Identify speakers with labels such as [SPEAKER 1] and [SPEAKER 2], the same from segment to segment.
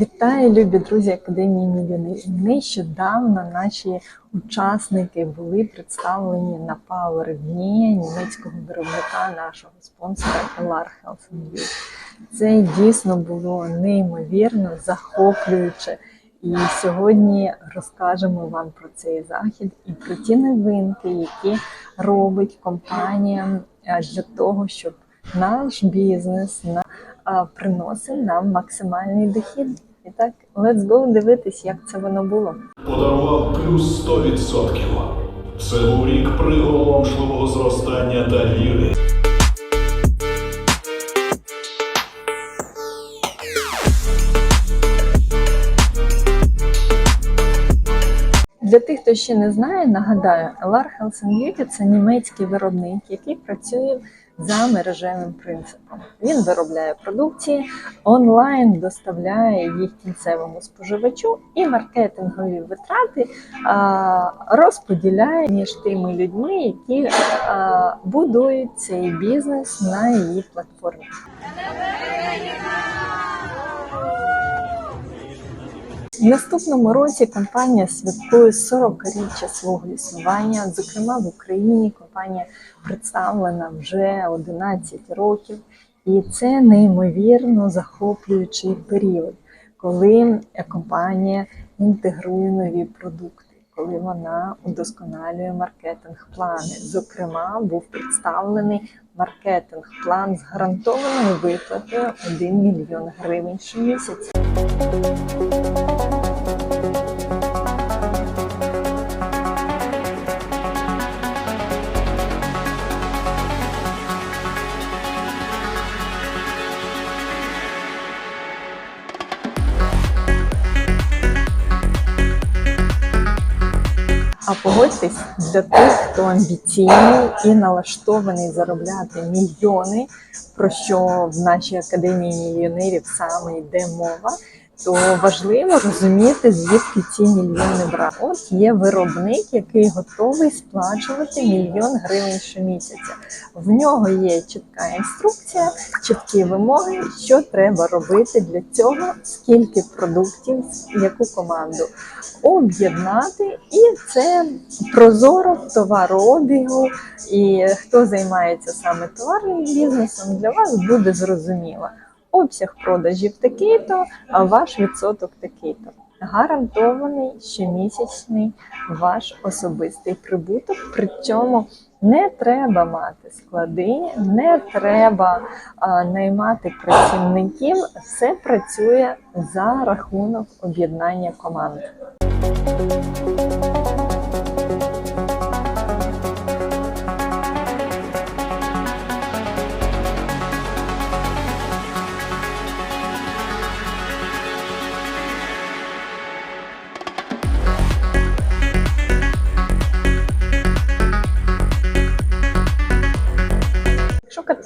[SPEAKER 1] Вітаю, любі друзі Академії Мільйонерів. Нещодавно наші учасники були представлені на Power дні німецького виробника нашого спонсора LR Health Beauty. Це дійсно було неймовірно, захоплююче. І сьогодні розкажемо вам про цей захід і про ті новинки, які робить компанія е, для того, щоб наш бізнес на а, приносив нам максимальний дохід. І так, let's go дивитись, як це воно було.
[SPEAKER 2] подарував плюс 100%. Це був рік приголомшливого зростання та віри.
[SPEAKER 1] Для тих, хто ще не знає, нагадаю, LR Health and Beauty – це німецький виробник, який працює за мережевим принципом. Він виробляє продукції, онлайн доставляє їх кінцевому споживачу і маркетингові витрати розподіляє між тими людьми, які будують цей бізнес на її платформі. В наступному році компанія святкує 40-річчя свого існування. Зокрема, в Україні компанія представлена вже 11 років, і це неймовірно захоплюючий період, коли компанія інтегрує нові продукти, коли вона удосконалює маркетинг-плани. Зокрема, був представлений маркетинг-план з гарантованою виплатою 1 мільйон гривень щомісяця. Погодьтесь, для тих, хто амбіційний і налаштований заробляти мільйони, про що в нашій академії мільйонерів саме йде мова, то важливо розуміти, звідки ці мільйони брати. От є виробник, який готовий сплачувати мільйон гривень щомісяця. В нього є чітка інструкція, чіткі вимоги, що треба робити для цього, скільки продуктів, яку команду об'єднати, і це прозоро товарообігу. І хто займається саме товарним бізнесом, для вас буде зрозуміло. Обсяг продажів такий-то, а ваш відсоток такий-то. Гарантований щомісячний ваш особистий прибуток. Причому не треба мати склади, не треба а, наймати працівників. Все працює за рахунок об'єднання команд.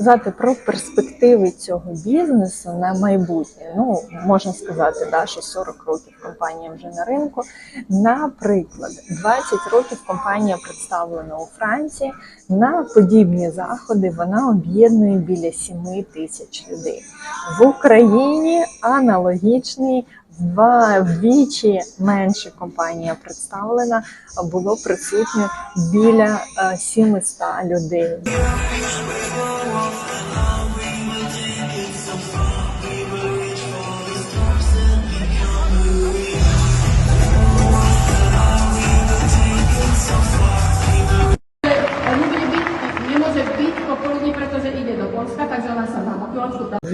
[SPEAKER 1] Якщо казати про перспективи цього бізнесу на майбутнє, ну можна сказати, да, що 40 років компанія вже на ринку. Наприклад, 20 років компанія представлена у Франції. На подібні заходи вона об'єднує біля 7 тисяч людей. В Україні аналогічний Два вдвічі менше компанія представлена було присутньо біля е, 700 людей.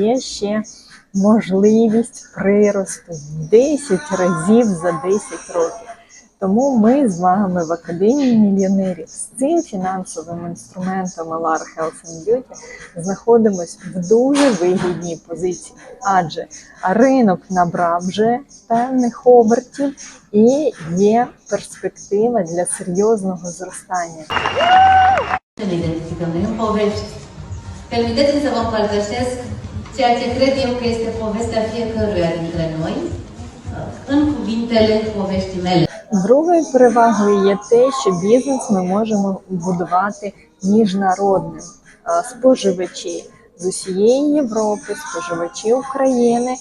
[SPEAKER 1] Є ще можливість приросту в 10 разів за 10 років. Тому ми з вами в Академії мільйонерів з цим фінансовим інструментом LR Health and Beauty знаходимось в дуже вигідній позиції, адже ринок набрав вже певних обертів і є перспектива для серйозного зростання.
[SPEAKER 3] Permiteți-mi să vă împărtășesc ceea ce cred eu că este povestea fiecăruia dintre noi în cuvintele poveștii mele.
[SPEAKER 1] Другою перевагою є те, що бізнес ми можемо будувати міжнародним. Споживачі з усієї Європи, споживачі України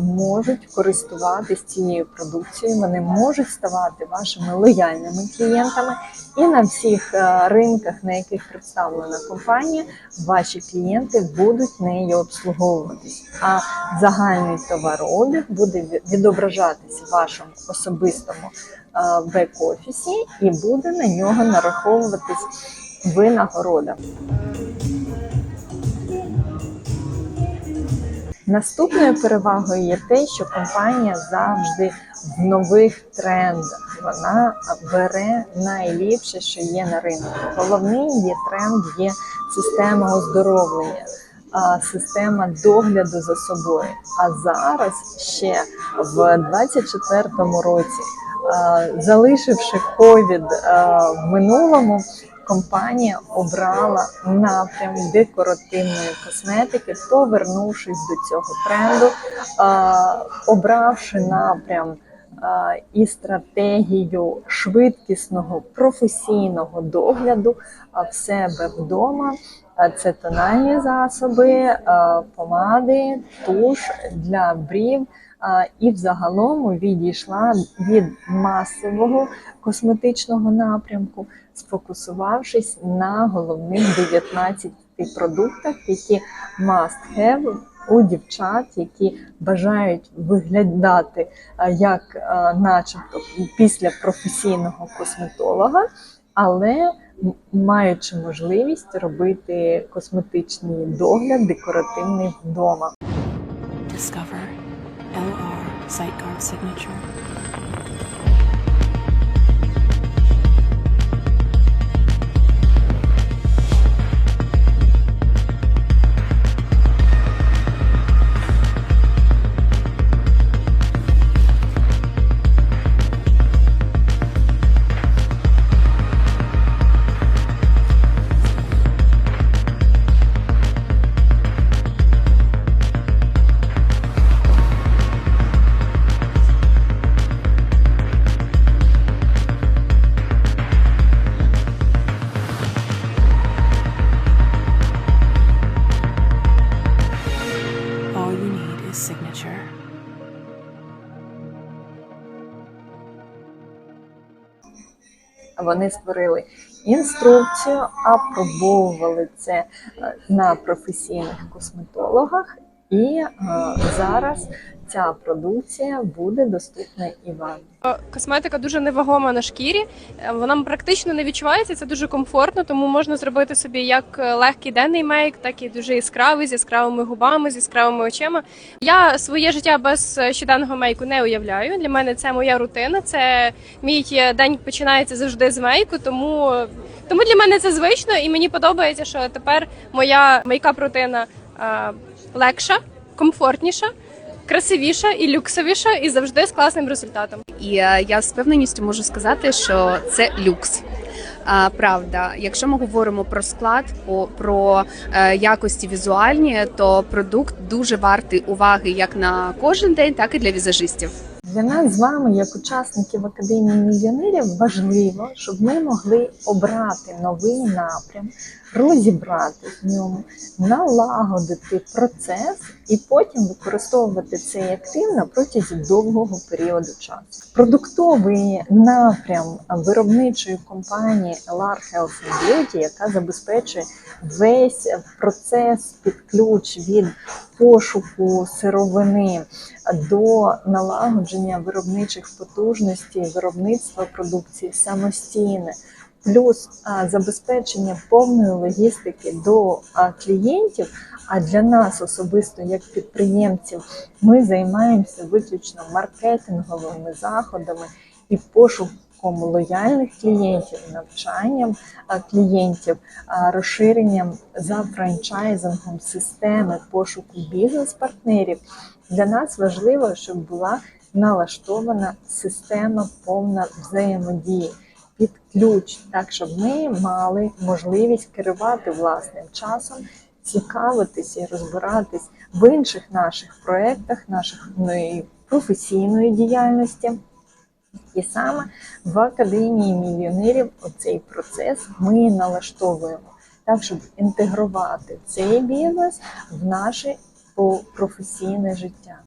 [SPEAKER 1] можуть користуватись цією продукцією. Вони можуть ставати вашими лояльними клієнтами, і на всіх е, ринках, на яких представлена компанія, ваші клієнти будуть нею обслуговуватись. А загальний товарообіг буде ві- відображатись в вашому особистому е, бек-офісі і буде на нього нараховуватись винагорода. Наступною перевагою є те, що компанія завжди в нових трендах. Вона бере найліпше, що є на ринку. Головний є тренд, є система оздоровлення, система догляду за собою. А зараз ще в 24-му році, залишивши ковід в минулому. Компанія обрала напрям декоративної косметики, повернувшись до цього тренду, обравши напрям і стратегію швидкісного професійного догляду в себе вдома. Це тональні засоби, помади, туш для брів. І взагалом відійшла від масового косметичного напрямку, сфокусувавшись на головних 19 продуктах, які must have у дівчат, які бажають виглядати як начебто після професійного косметолога, але маючи можливість робити косметичний догляд декоративний вдома.
[SPEAKER 4] Discover LR Signature.
[SPEAKER 1] Вони створили інструкцію, апробовували це е, на професійних косметологах, і е, зараз ця продукція буде доступна і вам.
[SPEAKER 5] Косметика дуже невагома на шкірі. е, Вона практично не відчувається. Це дуже комфортно, тому можна зробити собі як е, легкий денний мейк, так і дуже яскравий з яскравими губами, з яскравими очима. Я своє життя без е, щоденного мейку не уявляю. Для мене це моя рутина. Це мій е, день починається завжди з мейку, тому, тому для мене це звично, і мені подобається, що тепер моя мейкап рутина е, легша, комфортніша. Красивіша і люксовіша, і завжди з класним результатом.
[SPEAKER 6] І е, я з певненістю можу сказати, що це люкс. А, правда, якщо ми говоримо про склад, по- про е, якості візуальні, то продукт дуже вартий уваги як на кожен день, так і для візажистів.
[SPEAKER 1] Для нас з вами, як учасників Академії мільйонерів, важливо, щоб ми могли обрати новий напрям, розібрати в ньому, налагодити процес і потім використовувати цей актив на протязі довгого періоду часу. Продуктовий напрям виробничої компанії LR Health and Beauty, яка забезпечує весь процес під ключ від пошуку сировини до налагодження виробничих потужностей, виробництва продукції самостійне, плюс забезпечення повної логістики до клієнтів. А для нас особисто, як підприємців, ми займаємося виключно маркетинговими заходами і пошуком лояльних клієнтів, навчанням клієнтів, розширенням за франчайзингом системи пошуку бізнес-партнерів. Для нас важливо, щоб була налаштована система повна взаємодії під ключ, так щоб ми мали можливість керувати власним часом, цікавитися і розбиратись в інших наших проєктах, наших ну, професійної діяльності. І саме в Академії мільйонерів оцей процес ми налаштовуємо так, щоб інтегрувати цей бізнес в наше професійне життя.